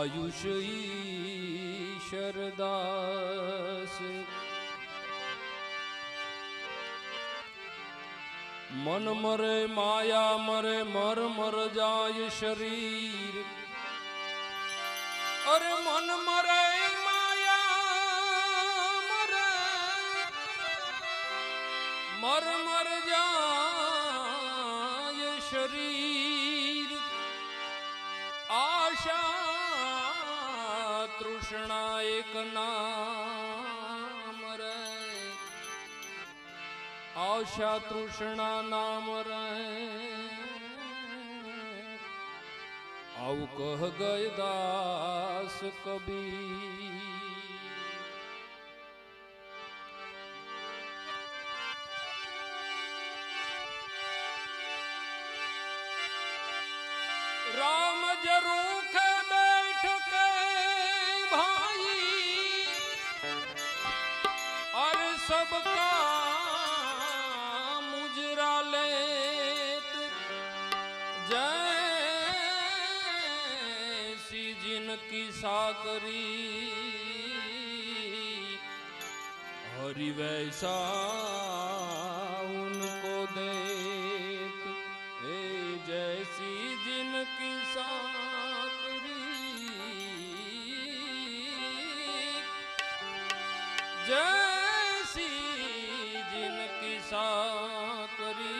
આયુષ ઈશરદાસ મન મરે માયા મરે મર મર જાય શરીર અરે મન મરે માયા મરે મર મર જાય એક નામ રે. આશા તૃષ્ણા નામ રે. આવું કહ ગય દાસ કબીર. साकरी हरि वैसा उनको देत ए जैसी जिनकी साकरी जैसी जिनकी साकरी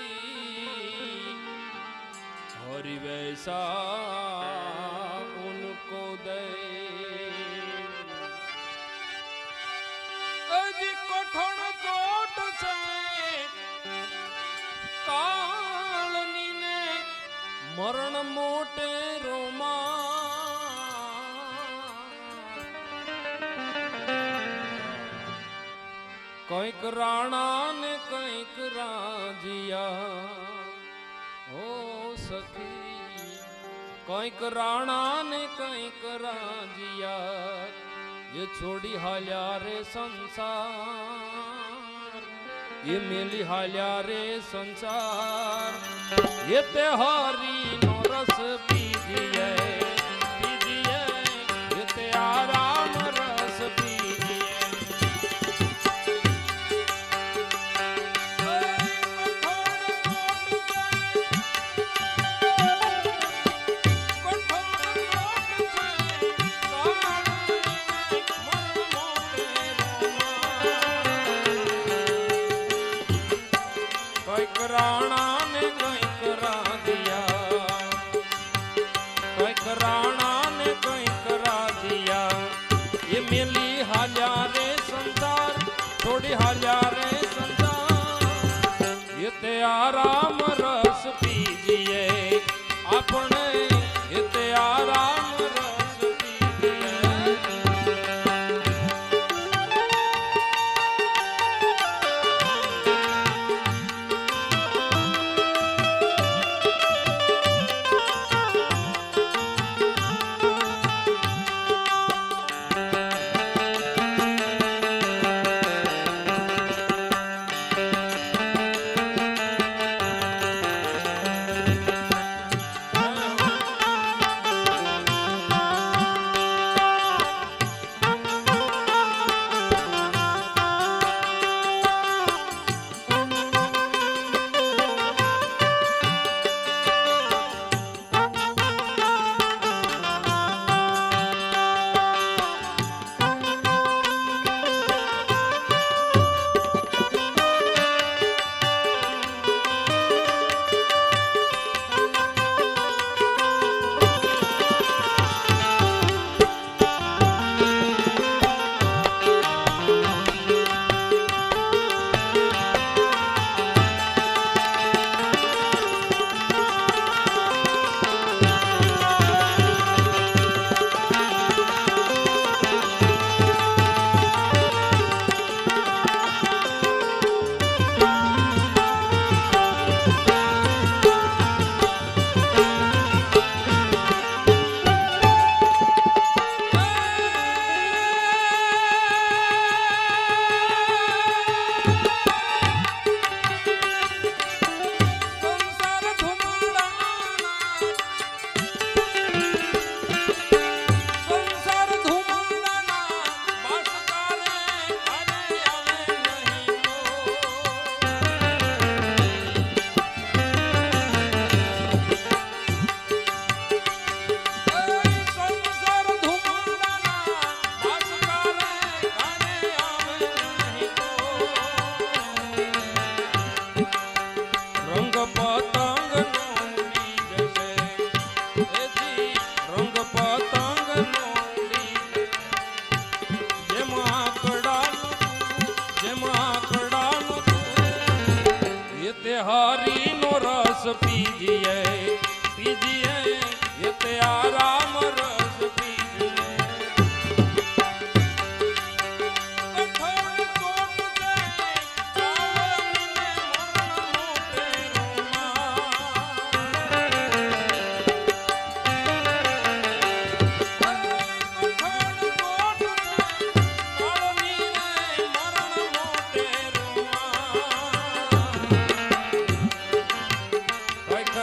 हरि वैसा મોટે રોમા કંઈક રાણા ને કંઈક રાજીયા ઓ સખી, કંઈક રાણા ને કંઈક રાજીયા જે છોડી હાલ્યા રે સંસાર, એ મેલી હાલ્યા રે સંસાર. એ તે હારી નો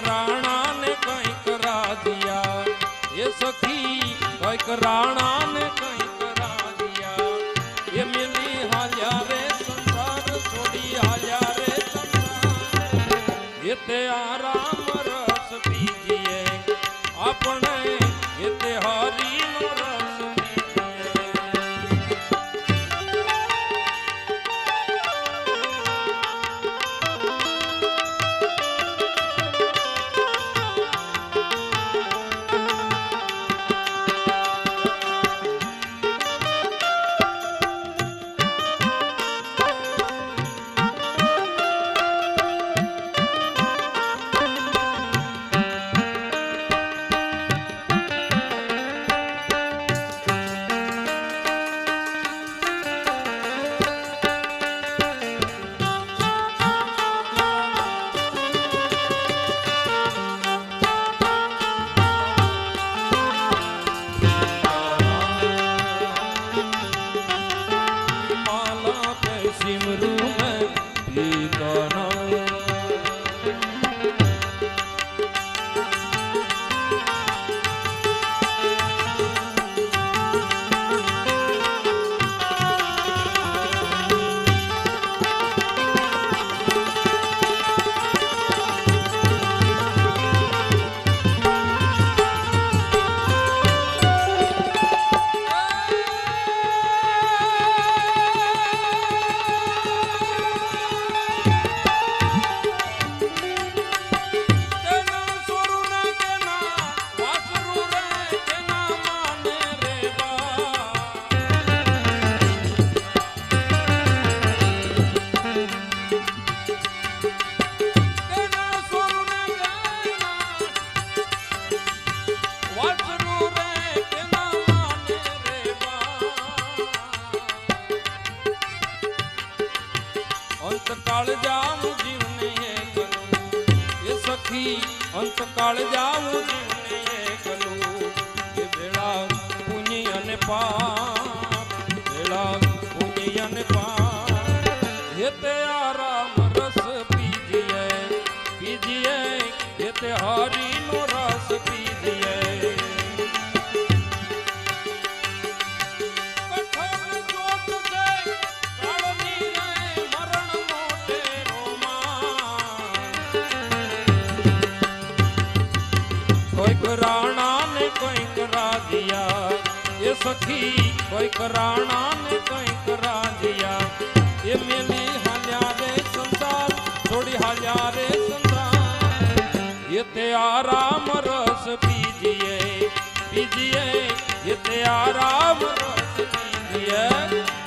રાણા ને કંઈક રાજિયા એ સખી કંઈક રાણા ને કંઈક રાજિયા એ મિલી હાલ્યા રે સંસાર, છોડી હાલ્યા રે સંસાર. એ તે આરામ અંતકાળ જાઉં જીવને એકલું એ ભેળા પુણ્ય અને પાપ ભેળા કોઈક રાણા ને કોઈક રાજિયા એ સખી કોઈક રાણા ને કોઈક રાજિયા એ મેલી હાલ્યા રે સંસાર, છોડી હાલ્યા રે સંસાર. એ તે આરામ રસ પીજીએ પીજીએ. એ તે આરામ રસ પીજીએ.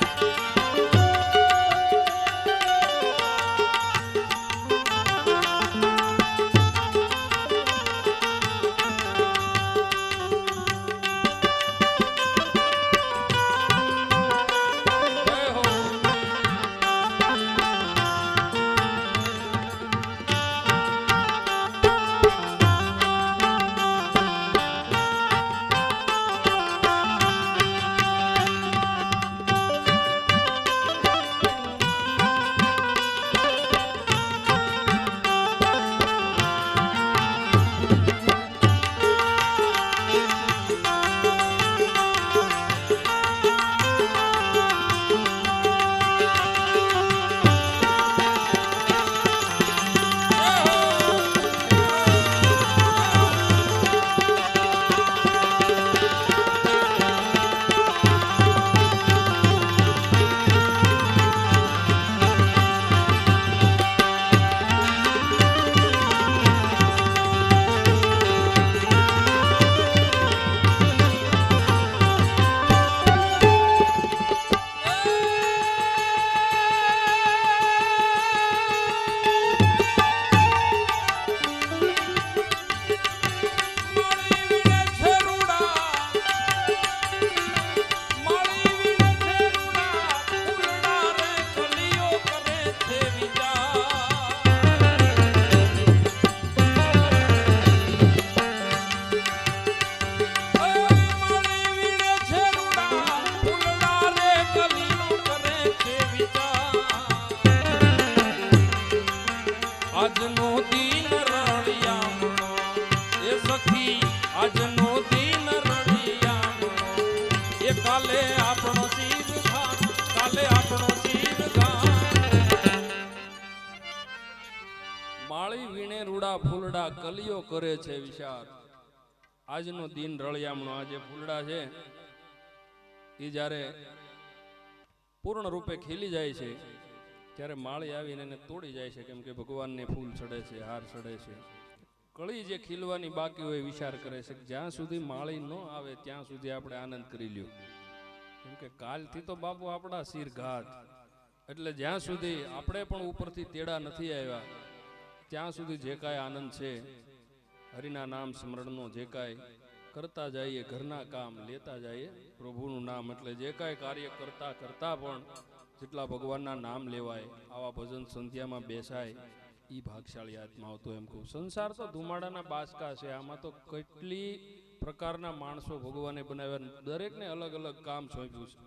ફૂલડા કરે છે વિચાર આજનો દિન રળિયામણો, આજે ફૂલડા છે. એ જ્યારે પૂર્ણ રૂપે ખીલી જાય છે, ત્યારે માળી આવીને એને તોડી જાય છે, કેમ કે ભગવાનને ફૂલ ચડે છે, હાર ચડે છે. કળી જે ખીલવાની બાકી હોય વિચાર કરે છે જ્યાં સુધી માળી ન આવે, ત્યાં સુધી આપણે આનંદ કરી લ્યો. કેમ કે કાલથી તો બાપુ આપણા શિરઘાટ. એટલે જ્યાં સુધી આપણે પણ ઉપરથી તેડા નથી આવ્યા ત્યાં સુધી જે કાંઈ આનંદ છે, હરિના નામ સ્મરણનો જે કાંઈ કરતા જઈએ, ઘરના કામ લેતા જઈએ, પ્રભુનું નામ એટલે જે કાંઈ કાર્ય કરતા કરતા પણ જેટલા ભગવાનના નામ લેવાય, આવા ભજન સંધ્યામાં બેસાય એ ભાગશાળી આત્મા હતો એમ કહું. સંસાર તો ધુમાડાના બાસકા છે, આમાં તો કેટલી પ્રકારના માણસો ભગવાને બનાવ્યા દરેકને અલગ અલગ કામ સોંપ્યું છે.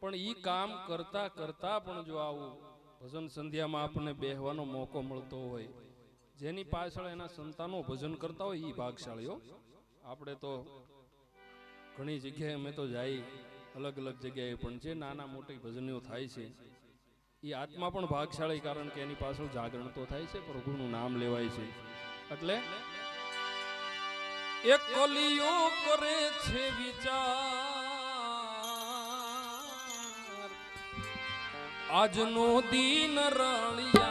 પણ એ કામ કરતા કરતા પણ જો આવું ભજન સંધ્યામાં આપણને બેહવાનો મોકો મળતો હોય. જેની પાછળ એના સંતાનો ભજન કરતા હોય એ ભાગશાળીઓ. આપણે તો ઘણી જગ્યાએ અમે તો જઈ અલગ અલગ જગ્યાએ પણ જે નાના મોટી ભજનીઓ થાય છે એ આત્મા પણ ભાગશાળી કારણ કે એની પાછળ જાગરણ તો થાય છે, પ્રભુનું નામ લેવાય છે. એટલે એક કલિયો કરે છે વિચાર. આજનો દિન રળિયાનો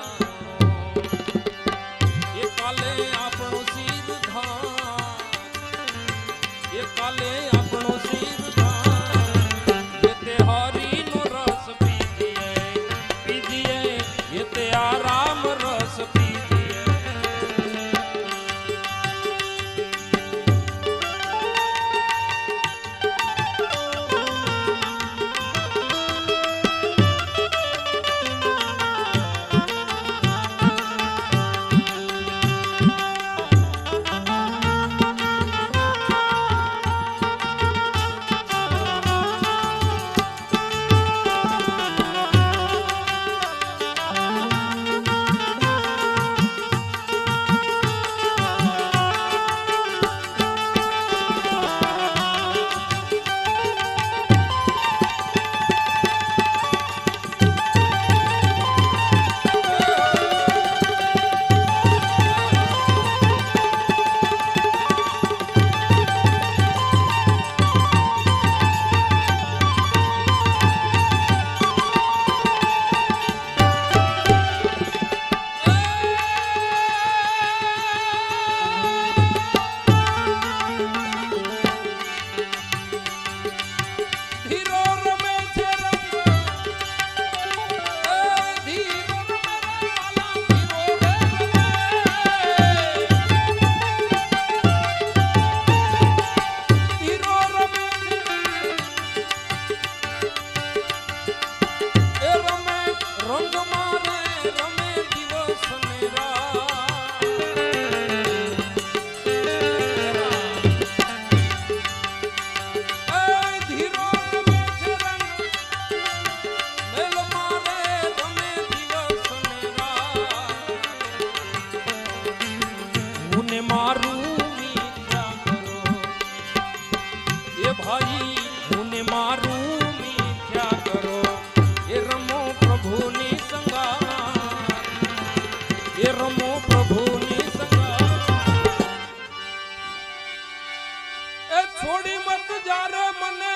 એ છોડી મત જારે મને,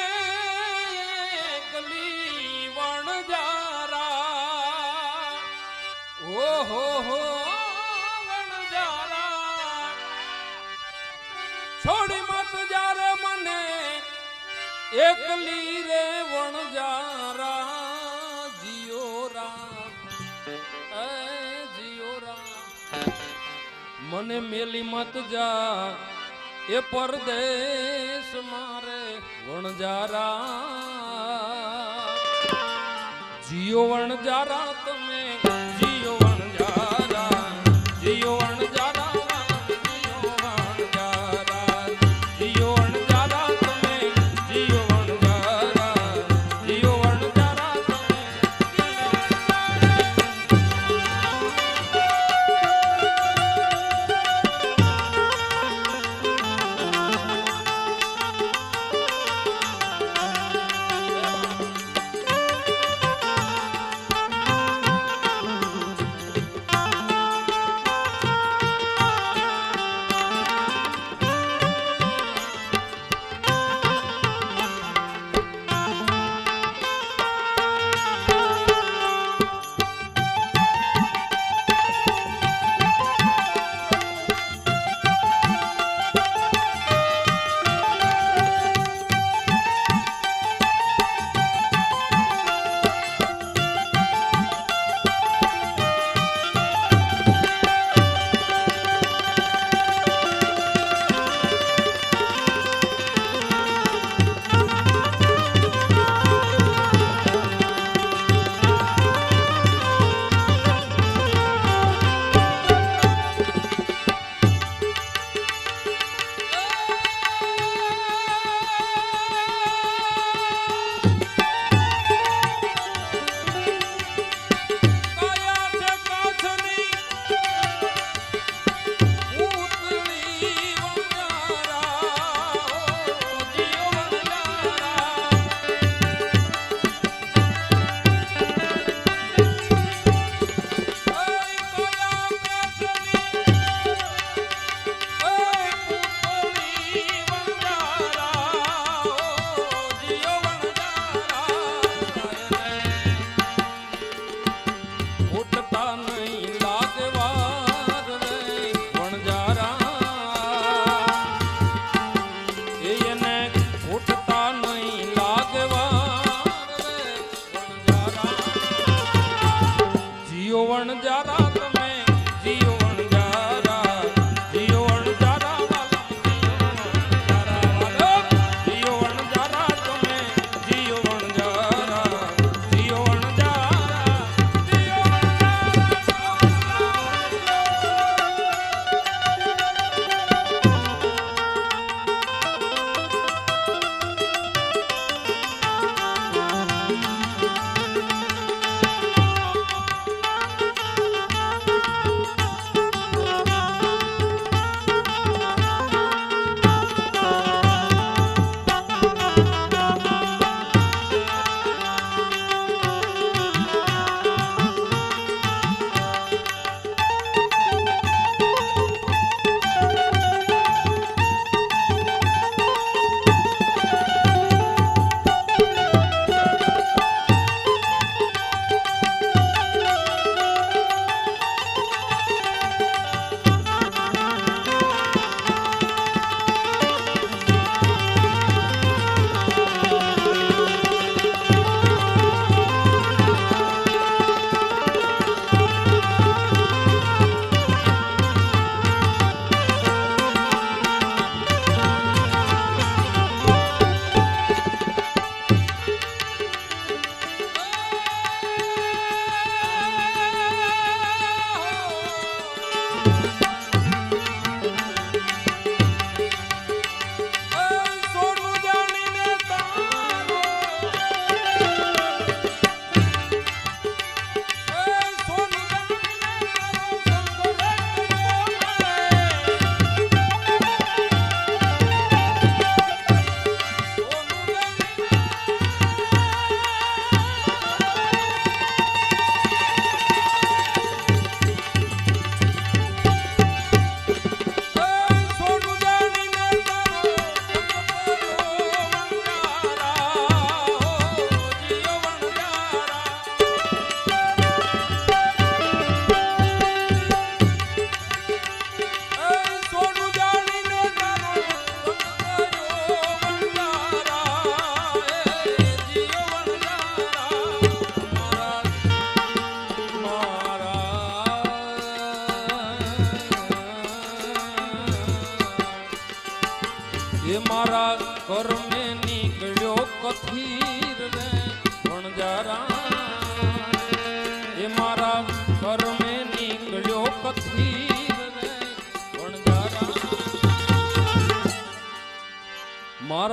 ગલી વણ જારા. ઓ હો હો, વણ જારા. છોડી મત જારે મને, એકલી રે વણ જારા. જીઓ રામ, એ જીઓ રામ. મને મેલી મત જા એ પરદેશ મારે વણજારા. જીઓ વણજારા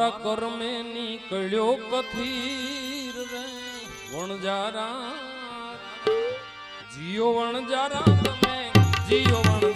મારા કર્મે નીકળ્યો કથીર રે. વણજારા જીઓ વણજારા તમે જીઓ વણજારા.